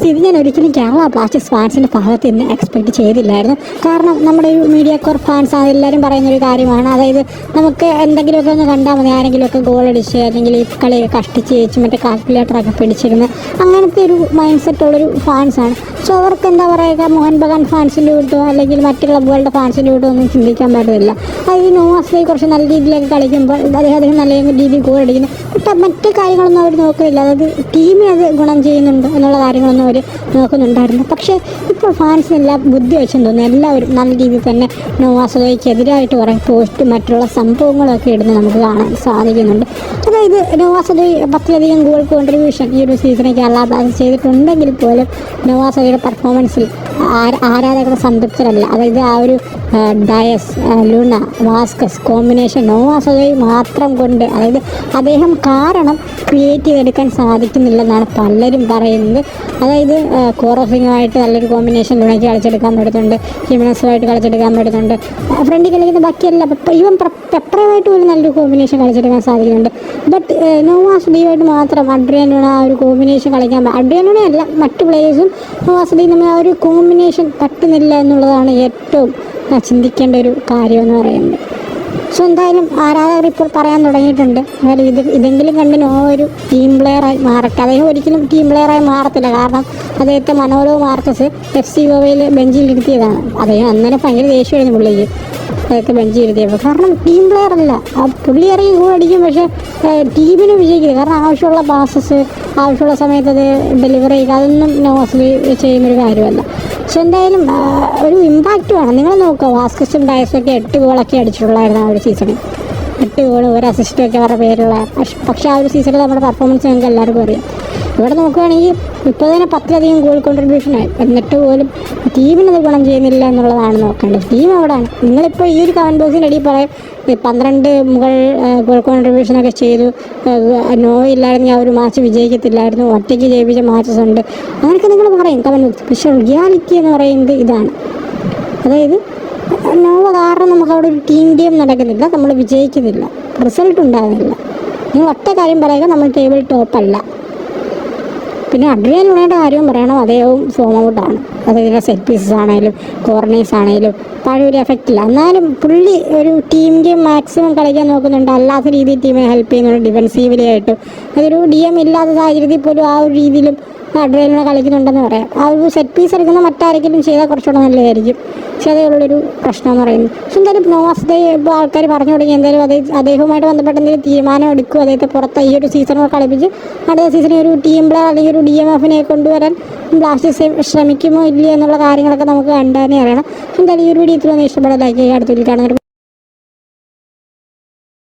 പക്ഷേ ഇത് ഞാൻ ഒരിക്കലും കേരള ബ്ലാസ്റ്റേഴ്സ് ഫാൻസിന്റെ ഭാഗത്ത് നിന്ന് എക്സ്പെക്ട് ചെയ്തില്ലായിരുന്നു. കാരണം നമ്മുടെ ഈ മീഡിയ കോർ ഫാൻസ് അതെല്ലാവരും പറയുന്ന ഒരു കാര്യമാണ്. അതായത് നമുക്ക് എന്തെങ്കിലുമൊക്കെ ഒന്ന് കണ്ടാൽ മതി. ആരെങ്കിലുമൊക്കെ ഗോൾ അടിച്ച് അല്ലെങ്കിൽ ഈ കളി കഷ്ടിച്ച് ജയിച്ച് മറ്റേ കാൽക്കുലേറ്ററൊക്കെ പിടിച്ചിരുന്ന് അങ്ങനത്തെ ഒരു മൈൻഡ് സെറ്റുള്ളൊരു ഫാൻസാണ് സോ അവർക്ക് എന്താ പറയുക? മോഹൻ ബഗാൻ ഫാൻസിന്റെ കൂട്ടോ അല്ലെങ്കിൽ മറ്റ് ക്ലബ്ബുകളുടെ ഫാൻസിന്റെ കൂട്ടോ ഒന്നും ചിന്തിക്കാൻ പറ്റത്തില്ല. അത് ഈ നോവാസിലേക്ക് കുറച്ച് നല്ല രീതിയിലൊക്കെ കളിക്കുമ്പോൾ അദ്ദേഹം നല്ല രീതിയിൽ ഗോൾ അടിക്കുന്നു. പക്ഷേ മറ്റ് കാര്യങ്ങളൊന്നും അവർ നോക്കുന്നില്ല. അതായത് ടീമിന് അത് ഗുണം ചെയ്യുന്നുണ്ട് എന്നുള്ള കാര്യങ്ങളൊന്നും അവർ നോക്കുന്നുണ്ടായിരുന്നു. പക്ഷേ ഇപ്പോൾ ഫാൻസിനെല്ലാം ബുദ്ധി വെച്ചെന്ന് തോന്നുന്നു എല്ലാവരും നല്ല രീതിയിൽ തന്നെ നോവാസതയ്ക്ക് എതിരായിട്ട് കുറേ പോസ്റ്റ് മറ്റുള്ള സംഭവങ്ങളൊക്കെ ഇടുന്ന നമുക്ക് കാണാൻ സാധിക്കുന്നുണ്ട്. അതായത് നോവാസതോയ് പത്തിലധികം ഗോൾ കോൺട്രിബ്യൂഷൻ ഈ ഒരു സീസണിൽ അല്ലാതെ ചെയ്തിട്ടുണ്ടെങ്കിൽ പോലും നോവാസതയുടെ പെർഫോമൻസിൽ ആരാധകർ സംതൃപ്തരല്ല. അതായത് ആ ഒരു ഡയസ് ലുണ വാസ്കസ് കോമ്പിനേഷൻ നോവാസതോയ് മാത്രം കൊണ്ട് അതായത് അദ്ദേഹം കാരണം ക്രിയേറ്റീവ് എടുക്കാൻ സാധിക്കുന്നില്ലെന്നാണ് പലരും പറയുന്നത്. അതായത് കോറോഫിങ്ങുമായിട്ട് നല്ലൊരു കോമ്പിനേഷൻ ലുണയ്ക്ക് കളിച്ചെടുക്കാൻ പറ്റുന്നുണ്ട് ഹിമനസുമായിട്ട് കളിച്ചെടുക്കാൻ പറ്റുന്നുണ്ട് ഫ്രണ്ടിൽ കളിക്കുന്ന ബാക്കിയല്ല ഇവൻ പെപ്പറുമായിട്ട് പോലും നല്ലൊരു കോമ്പിനേഷൻ കളിച്ചെടുക്കാൻ സാധിക്കുന്നുണ്ട്. ബട്ട് നോവാസുദീവായിട്ട് മാത്രം അഡ്രിയൻ ആ ഒരു കോമ്പിനേഷൻ കളിക്കാൻ പ- അല്ല മറ്റു പ്ലേയേഴ്സും നോവാസുദിയും നമ്മൾ ആ ഒരു കോമ്പിനേഷൻ പറ്റുന്നില്ല എന്നുള്ളതാണ് ഏറ്റവും ചിന്തിക്കേണ്ട ഒരു കാര്യം എന്ന് പറയുന്നത്. സോ എന്തായാലും ആരാധകർ ഇപ്പോൾ പറയാൻ തുടങ്ങിയിട്ടുണ്ട്. എന്നാലും ഇത് ഇതെങ്കിലും കണ്ട് നോ ഒരു ടീം പ്ലെയറായി മാറട്ടെ. അദ്ദേഹം ഒരിക്കലും ടീം പ്ലെയറായി മാറത്തില്ല. കാരണം അദ്ദേഹത്തെ മനോരവ് മാർക്കസ് എഫ് സി ഗോവയിൽ ബെഞ്ചിൽ ഇരുത്തിയതാണ്. അദ്ദേഹം അന്നേരം ഭയങ്കര ദേഷ്യമായിരുന്നു പുള്ളിക്ക്. അദ്ദേഹത്തെ ബെഞ്ചിൽ ഇരുത്തിയപ്പോൾ കാരണം ടീം പ്ലെയർ അല്ല. ആ പുള്ളി ഇറങ്ങി ഗോൾ അടിക്കും പക്ഷേ ടീമിന് വിജയിക്കില്ല. കാരണം ആവശ്യമുള്ള പാസസ് ആവശ്യമുള്ള സമയത്ത് അത് ഡെലിവറി ചെയ്യുക അതൊന്നും നോസ്ലി ചെയ്യുന്നൊരു കാര്യമല്ല. പക്ഷെ എന്തായാലും ഒരു ഇമ്പാക്റ്റ് വേണം. നിങ്ങൾ നോക്കുക വാസ്കസും ഡയസും ഒക്കെ എട്ട് ഗോളൊക്കെ അടിച്ചിട്ടുള്ളായിരുന്നു ആ ഒരു സീസണിൽ എട്ട് ഗോൾ ഒരു അസിസ്റ്റൊക്കെ അവരുടെ പേരുള്ള പക്ഷേ ആ ഒരു സീസണിൽ നമ്മുടെ പെർഫോമൻസ് ഞങ്ങൾക്ക് എല്ലാവർക്കും അറിയാം. ഇവിടെ നോക്കുകയാണെങ്കിൽ ഇപ്പോൾ തന്നെ പത്തിലധികം ഗോൾ കോൺട്രിബ്യൂഷനായി എന്നിട്ട് പോലും ടീമിന് അത് ഗുണം ചെയ്യുന്നില്ല എന്നുള്ളതാണ് നോക്കേണ്ടത്. ടീം അവിടെയാണ് നിങ്ങളിപ്പോൾ ഈ ഒരു കമന്റ് ബോക്സിന്റെ അടിയിൽ പറയും പന്ത്രണ്ട് മുകൾ ഗോൾ കോൺട്രിബ്യൂഷനൊക്കെ ചെയ്തു. ഏഹ് നോ ഇല്ലായിരുന്നെങ്കിൽ ആ ഒരു മാച്ച് വിജയിക്കത്തില്ലായിരുന്നു. ഒറ്റയ്ക്ക് ജയിപ്പിച്ച മാച്ചസ് ഉണ്ട്. അങ്ങനെയൊക്കെ നിങ്ങൾ പറയും കമന്റ് ബോക്സ് പക്ഷേ റിയാലിറ്റി എന്ന് പറയുന്നത് ഇതാണ്. അതായത് നോവ കാരണം നമുക്ക് അവിടെ ഒരു ടീം ഗെയിം നടക്കുന്നില്ല നമ്മൾ വിജയിക്കുന്നില്ല. റിസൾട്ട് ഉണ്ടാകുന്നില്ല. നിങ്ങൾ ഒറ്റ കാര്യം പറയുക നമ്മൾ ടേബിൾ ടോപ്പല്ല പിന്നെ അഡ്രിയാൻ ലുണയുടെ കാര്യവും പറയണം. അദ്ദേഹവും ഫോം ഔട്ടാണ് അതായത് സെറ്റ് പീസസ് ആണെങ്കിലും കോർണേഴ്സ് ആണെങ്കിലും പഴയ ഒരു എഫക്റ്റ് ഇല്ല. എന്നാലും പുള്ളി ഒരു ടീം ഗെയിം മാക്സിമം കളിക്കാൻ നോക്കുന്നുണ്ട്. അല്ലാത്ത രീതിയിൽ ടീമിനെ ഹെൽപ്പ് ചെയ്യുന്നുണ്ട്. ഡിഫൻസീവലി ആയിട്ടും. അതൊരു ഡി എം ഇല്ലാത്ത സാഹചര്യത്തിൽ പോലും ആ ഒരു രീതിയിലും അഡ്രിയലിനെ കളിക്കുന്നുണ്ടെന്ന് പറയാം. ആ ഒരു സെറ്റ് പീസ് എടുക്കുന്ന മറ്റാരെങ്കിലും ചെയ്താൽ കുറച്ചുകൂടെ നല്ലതായിരിക്കും. പക്ഷേ അതേയുള്ളൊരു പ്രശ്നം എന്ന് പറയുന്നത്. പക്ഷെ എന്തായാലും നോവാസ് ഇപ്പോൾ ആൾക്കാർ പറഞ്ഞു തുടങ്ങി. എന്തായാലും അതേ അദ്ദേഹവുമായിട്ട് ബന്ധപ്പെട്ട എന്തെങ്കിലും തീരുമാനം എടുക്കും. അദ്ദേഹത്തെ പുറത്ത് ഈ ഒരു സീസൺ കളിപ്പിച്ച് അടുത്ത സീസണിൽ ഒരു ടീം പ്ലെയർ അല്ലെങ്കിൽ ഒരു ഡി എം എഫിനെ കൊണ്ടുവരാൻ ബ്ലാസ്റ്റേഴ്സ് ശ്രമിക്കുമോ ഇല്ലയോ എന്നുള്ള കാര്യങ്ങളൊക്കെ നമുക്ക് കണ്ടാനേ അറിയണം. എന്തായാലും ഈ ഒരു വീഡിയോ ഇത്രയൊന്നും ഇഷ്ടപ്പെടാൻ ലൈക്ക് ചെയ്യുക. അടുത്ത കാണുന്നവർ